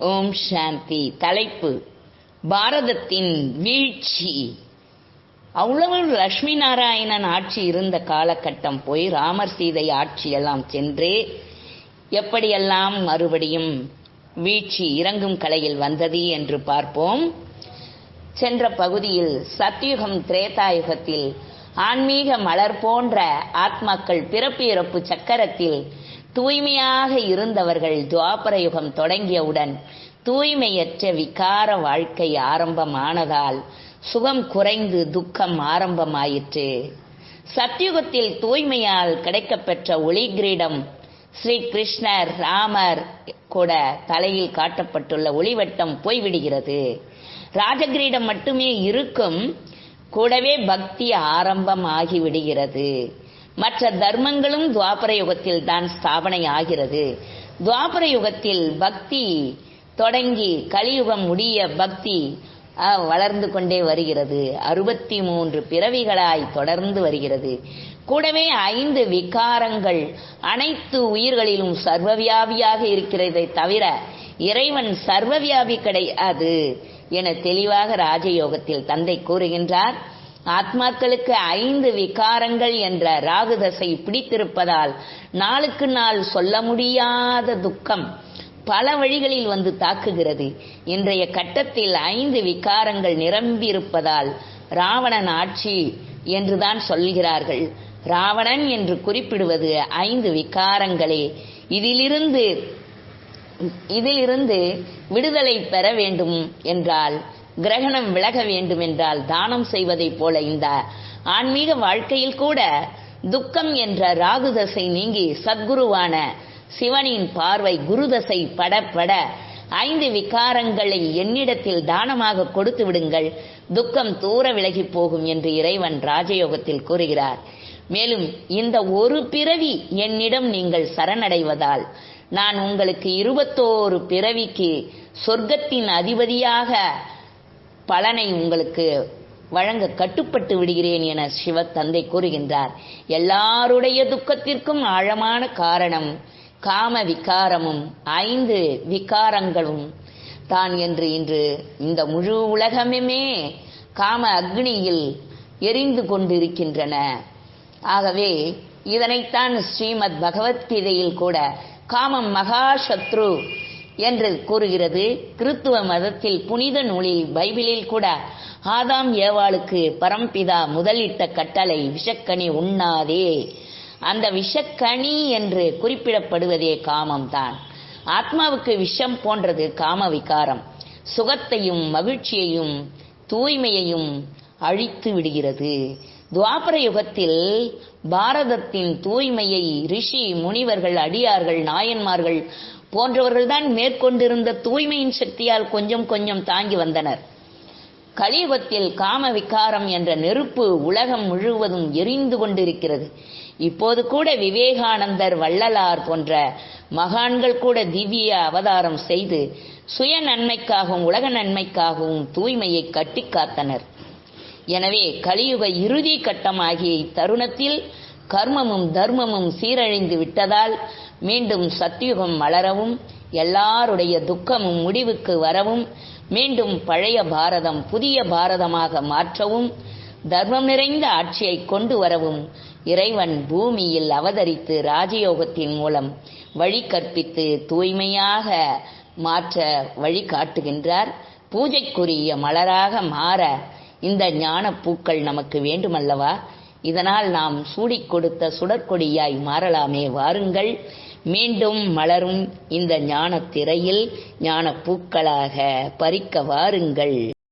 ஓம் சாந்தி. தலைப்பு. பாரதத்தின் வீழ்ச்சி. அவ்வளவு லட்சுமி நாராயணன் ஆட்சி இருந்த காலகட்டம் போய் ராமர் சீதை ஆட்சியெல்லாம் சென்று எப்படியெல்லாம் மறுபடியும் வீழ்ச்சி இறங்கும் கலையில் வந்தது என்று பார்ப்போம். சென்ற பகுதியில் சத்யுகம் திரேதாயுகத்தில் ஆன்மீக மலர் போன்ற ஆத்மாக்கள் பிறப்பு இறப்பு சக்கரத்தில் தூய்மையாக இருந்தவர்கள் துவாபர யுகம் தொடங்கியவுடன் தூய்மையற்ற விகார வாழ்க்கை ஆரம்பமானதால் சுகம் குறைந்து துக்கம் ஆரம்பமாயிற்று. சத்யுகத்தில் தூய்மையால் கிடைக்கப்பெற்ற ஒளி கிரீடம் ஸ்ரீ கிருஷ்ணர் ராமர் கூட தலையில் காட்டப்பட்டுள்ள ஒளிவட்டம் போய்விடுகிறது. ராஜகிரீடம் மட்டுமே இருக்கும் கூடவே பக்தி ஆரம்பமாகி விடுகிறது. மற்ற தர்மங்களும் துவாபர யுகத்தில் தான் ஸ்தாபனை ஆகிறது துவாபர யுகத்தில் பக்தி தொடங்கி கலியுகம் முடிய பக்தி வளர்ந்து கொண்டே வருகிறது. அறுபத்தி மூன்று பிறவிகளாய் தொடர்ந்து வருகிறது. கூடவே ஐந்து விகாரங்கள் அனைத்து உயிர்களிலும் சர்வவியாபியாக இருக்கிறதை தவிர இறைவன் சர்வவியாபி கிடையாது என தெளிவாக ராஜயோகத்தில் தந்தை கூறுகின்றார். ஆத்மாக்களுக்கு ஐந்து விகாரங்கள் என்ற ராகுதசை பிடித்திருப்பதால் நாளுக்கு நாள் சொல்ல முடியாத துக்கம் பல வழிகளில் வந்து தாக்குகிறது. இன்றைய கட்டத்தில் ஐந்து விகாரங்கள் நிரம்பியிருப்பதால் ராவணன் ஆட்சி என்றுதான் சொல்கிறார்கள். ராவணன் என்று குறிப்பிடுவது ஐந்து விகாரங்களே. இதிலிருந்து இதிலிருந்து விடுதலை பெற வேண்டும் என்றால் கிரகணம் விலக வேண்டும் என்றால் தானம் செய்வதைப் போல இந்த ஆன்மீக வாழ்க்கையில் கூட துக்கம் என்ற ராகுதசை நீங்கி சத்குருவான சிவனின் பார்வை குருதசை பட பட ஐந்து விகாரங்களை என்னிடத்தில் தானமாக கொடுத்து விடுங்கள். துக்கம் தூர விலகி போகும் என்று இறைவன் ராஜயோகத்தில் கூறுகிறார். மேலும் இந்த ஒரு பிறவி என்னிடம் நீங்கள் சரணடைவதால் நான் உங்களுக்கு இருபத்தோரு பிறவிக்கு சொர்க்கத்தின் அதிபதியாக பலனை உங்களுக்கு வழங்க கட்டுப்பட்டு விடுகிறேன் என சிவ தந்தை கூறுகின்றார். எல்லாருடைய துக்கத்திற்கும் ஆழமான காரணம் காம விகாரமும் ஐந்து விகாரங்களும் தான் என்று இன்று இந்த முழு உலகமுமே காம அக்னியில் எரிந்து கொண்டிருக்கின்றன. ஆகவே இதனைத்தான் ஸ்ரீமத் பகவத்கீதையில் கூட காமம் மகா சத்ரு என்று கூறுகிறது. கிறித்துவ மதத்தில் புனித நூலில் பைபிளில் கூட ஆதாம் ஏவாளுக்கு பரம்பிதா முதலிட்ட கட்டளை விஷக்கனி உண்ணாதே. அந்த விஷக்கனி என்று குறிப்பிடப்படுவதே காமம்தான். ஆத்மாவுக்கு விஷம் போன்றது காம விகாரம் சுகத்தையும் மகிழ்ச்சியையும் தூய்மையையும் அழித்து விடுகிறது. துவாபர யுகத்தில் பாரதத்தின் தூய்மையை ரிஷி முனிவர்கள் அடியார்கள் நாயன்மார்கள் போன்றவர்கள்தான் மேற்கொண்டிருந்த தூய்மையின் சக்தியால் கொஞ்சம் கொஞ்சம் தாங்கி வந்தனர். கலியுகத்தில் காம விகாரம் என்ற நெருப்பு உலகம் முழுவதும் எரிந்து கொண்டிருக்கிறது. இப்போது கூட விவேகானந்தர் வள்ளலார் போன்ற மகான்கள் கூட திவ்ய அவதாரம் செய்து சுய நன்மைக்காகவும் உலக நன்மைக்காகவும் தூய்மையை கட்டி காத்தனர் எனவே கலியுக இறுதி கட்டமாகிய இத்தருணத்தில் கர்மமும் தர்மமும் சீரழிந்து விட்டதால் மீண்டும் சத்தியுகம் மலரவும் எல்லாருடைய துக்கமும் முடிவுக்கு வரவும் மீண்டும் பழைய பாரதம் புதிய பாரதமாக மாற்றவும் தர்மம் நிறைந்த ஆட்சியை கொண்டு வரவும் இறைவன் பூமியில் அவதரித்து ராஜயோகத்தின் மூலம் வழி கற்பித்து தூய்மையாக மாற்ற வழி காட்டுகின்றார். பூஜைக்குரிய மலராக மாற இந்த ஞான பூக்கள் நமக்கு வேண்டுமல்லவா? இதனால் நாம் சூடிக் கொடுத்த சுடற்கொடியாய் மாறலாமே. வாருங்கள். மீண்டும் மலரும் இந்த ஞான திரையில் ஞான பூக்களாக பறிக்க வாருங்கள்.